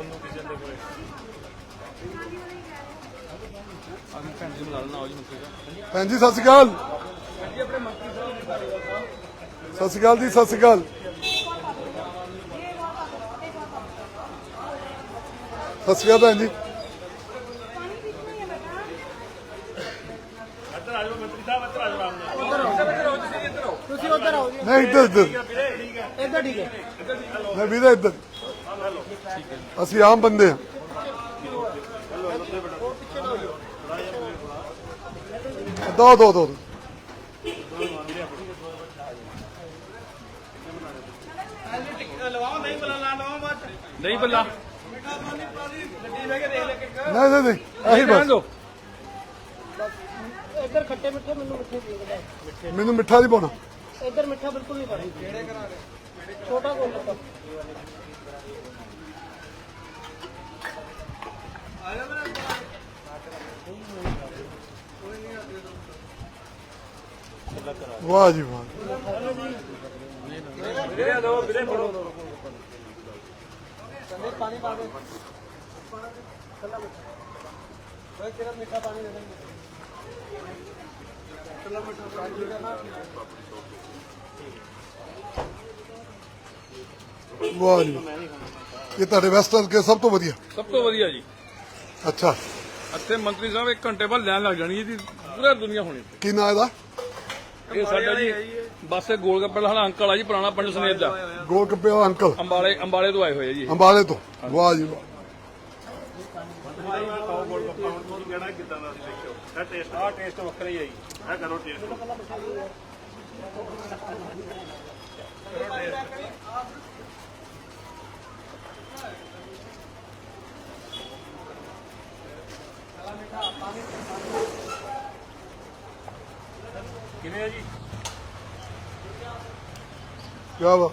ਸੋਨੂੰ ਭੈਣ ਜੀ ਸਤਿ ਸ਼੍ਰੀ ਅਕਾਲ। ਸਤਿ ਸ਼੍ਰੀ ਅਕਾਲ ਜੀ ਸਤਿ ਸ਼੍ਰੀ ਅਕਾਲ। ਸਤਿ ਸ਼੍ਰੀ ਅਕਾਲ ਭੈਣ ਜੀ। ਨਹੀਂ ਇੱਧਰ ਇੱਧਰ। ਇੱਧਰ ਠੀਕ ਹੈ। ਮੈਂ ਵੀ ਇੱਧਰ। ਅਸੀਂ ਆਮ ਬੰਦੇ ਹਾਂ। ਦੋ ਦੋ ਦੋ ਨਹੀਂ ਬੱਲਾ। ਨਹੀਂ ਨਹੀਂ ਨਹੀਂ ਇਹੀ ਬਸ। ਦੋ। ਇੱਧਰ ਖੱਟੇ ਮਿੱਠੇ ਮੈਨੂੰ ਮਿੱਠੇ ਦੇ ਮੈਨੂੰ ਮਿੱਠਾ ਨਹੀਂ ਪਾਉਣਾ। ਇੱਧਰ ਮਿੱਠਾ ਬਿਲਕੁਲ ਨਹੀਂ ਰਹੇ ਛੋਟਾ ਕੋਲ ਵਾਹ ਜੀ ਵਾਹ। ਵੀਰੇ ਦੋ ਵੀਰੇ ਫੜੋ। ਸੰਦੇ ਪਾਣੀ ਪਾ ਦੇ। ਕੱਲਾ ਮਿੱਠਾ ਓਏ ਤੇਰਾ ਮਿੱਠਾ ਪਾਣੀ ਦੇ ਦੇ। ਕੱਲਾ ਮਿੱਠਾ ਪਾਣੀ ਦੇ ਨਾ ਵਾਹ ਜੀ। ਇਹ ਤੁਹਾਡੇ ਵੈਸਟਰਨ ਕੇ ਸਭ ਤੋਂ ਵਧੀਆ। ਸਭ ਤੋਂ ਵਧੀਆ ਜੀ। ਅੱਛਾ। ਇੱਥੇ ਮੰਤਰੀ ਸਾਹਿਬ 1 ਘੰਟੇ ਬਾਅਦ ਲੈਣ ਲੱਗ ਜਾਣੀ ਜੀ ਪੂਰਾ ਦੁਨੀਆ ਹੋਣੀ। ਕੀ ਨਾਂ ਇਹਦਾ? ਇਹ ਸਾਡਾ ਜੀ ਬਸ ਇਹ ਗੋਲ ਗੱਪੇ ਵਾਲਾ ਅੰਕਲ ਆ ਜੀ ਪੁਰਾਣਾ ਪਿੰਡ ਸਨੇਤ ਦਾ। ਗੋਲ ਵਾਲਾ ਅੰਕਲ। ਅੰਬਾਲੇ ਅੰਬਾਲੇ ਤੋਂ ਆਏ ਹੋਏ ਆ ਜੀ ਅੰਬਾਲੇ ਤੋਂ। ਵਾਹ ਜੀ ਵਾਹ। ਕਹਿਣਾ ਕਿਦਾਂ ਦਾ ਸੀ ਦੇਖਿਓ ਇਹ ਟੇਸਟ ਆ ਟੇਸਟ ਵੱਖਰਾ ਹੀ ਹੈ ਜੀ ਇਹ ਕਰੋ ਟੇਸਟ ਕਿਵੇਂ ਹੈ ਜੀ? ਕੀ ਬਾਤ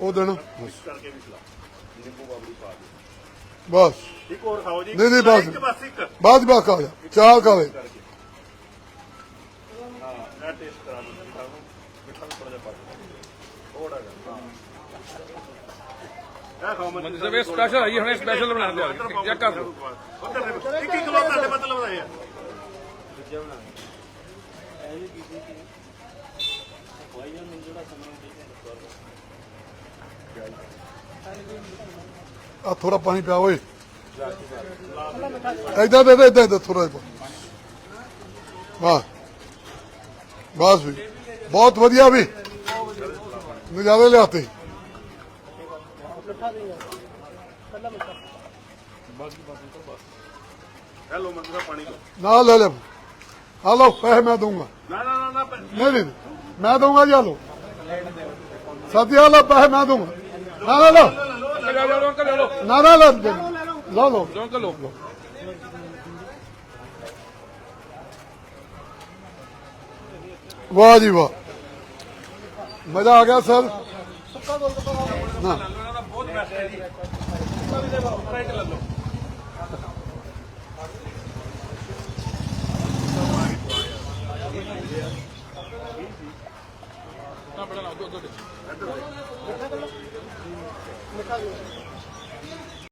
ਉਹ ਦੇਣਾ। ਕਰਕੇ ਵੀ ਖਿਲਾ ਨਿੰਬੂ ਬਾਬਰੀ ਪਾ ਦੇ ਬਸ। ਇੱਕ ਹੋਰ ਖਾਓ ਜੀ। ਨਹੀਂ, ਨਹੀਂ, ਬਸ। ਇੱਕ ਬਸ ਇੱਕ। ਬਾਅਦ ਬਾਅਦ ਖਾ ਜਾ। ਚਾਹ ਖਾਵੇ। ਕਰਕੇ। ਹਾਂ ਟੇਸਟ ਕਰਾ ਖਾਓ। ਮਿੱਠਾ ਵੀ ਥੋੜਾ ਜਿਹਾ ਪਾ ਦਿਓ। ਥੋੜਾ ਜਿਹਾ ਹਾਂ। ਇਹ ਸਪੈਸ਼ਲ ਹੈ ਜੀ ਸਪੈਸ਼ਲ ਬਣਾ ਦਿਆ ਚੈੱਕ ਕਰ ਲਓ। ਇੱਕ ਇੱਕ ਕਿਲੋ ਤੁਹਾਡੇ ਮਤਲਬ ਦਾ ਹੈ ਆ ਥੋੜਾ ਪਾਣੀ ਪਿਆ, ਓਏ। ਏਦਾਂ ਦੇ ਦੇ ਏਦਾਂ ਥੋੜਾ ਵਾਹ। ਬਸ ਵੀ ਬਹੁਤ ਵਧੀਆ ਵੀ। ਨਜ਼ਾਰੇ ਲਿਆਤੇ। ਮਿੱਠਾ ਦੇ ਕੱਲਾ ਮਿੱਠਾ ਹੈਲੋ ਮੰਤਰੀ ਸਾਹਿਬ ਪਾਣੀ ਲਓ ਨਾ ਲੈ ਲੈ ਆ ਲਓ ਪੈਸੇ ਮੈਂ ਦੂੰਗਾ ਨਾ ਨਾ ਨਾ ਨਾ ਨਹੀਂ ਨਹੀਂ ਮੈਂ ਦੂੰਗਾ ਜੀ ਆ ਲਓ ਸਤਿਆ ਲਓ ਪੈਸੇ ਮੈਂ ਦੂੰਗਾ ਨਾ ਨਾ ਲਓ ਲੈ ਲਓ ਅੰਕਲ ਲੈ ਲਓ ਨਾ ਨਾ ਲਓ ਲਓ ਲਓ ਲਓ ਅੰਕਲ ਲਓ ਵਾਹ ਜੀ ਵਾਸਤੇ ਜੀ। ਸਭ ਦੇ ਬਾਹਰ ਪ੍ਰਿੰਟ ਲੈ ਲਓ ਨਾ ਬੜਾ ਨਾ ਦੋ ਦੋ। ਮਿੱਠਾ ਮਿੱਠਾ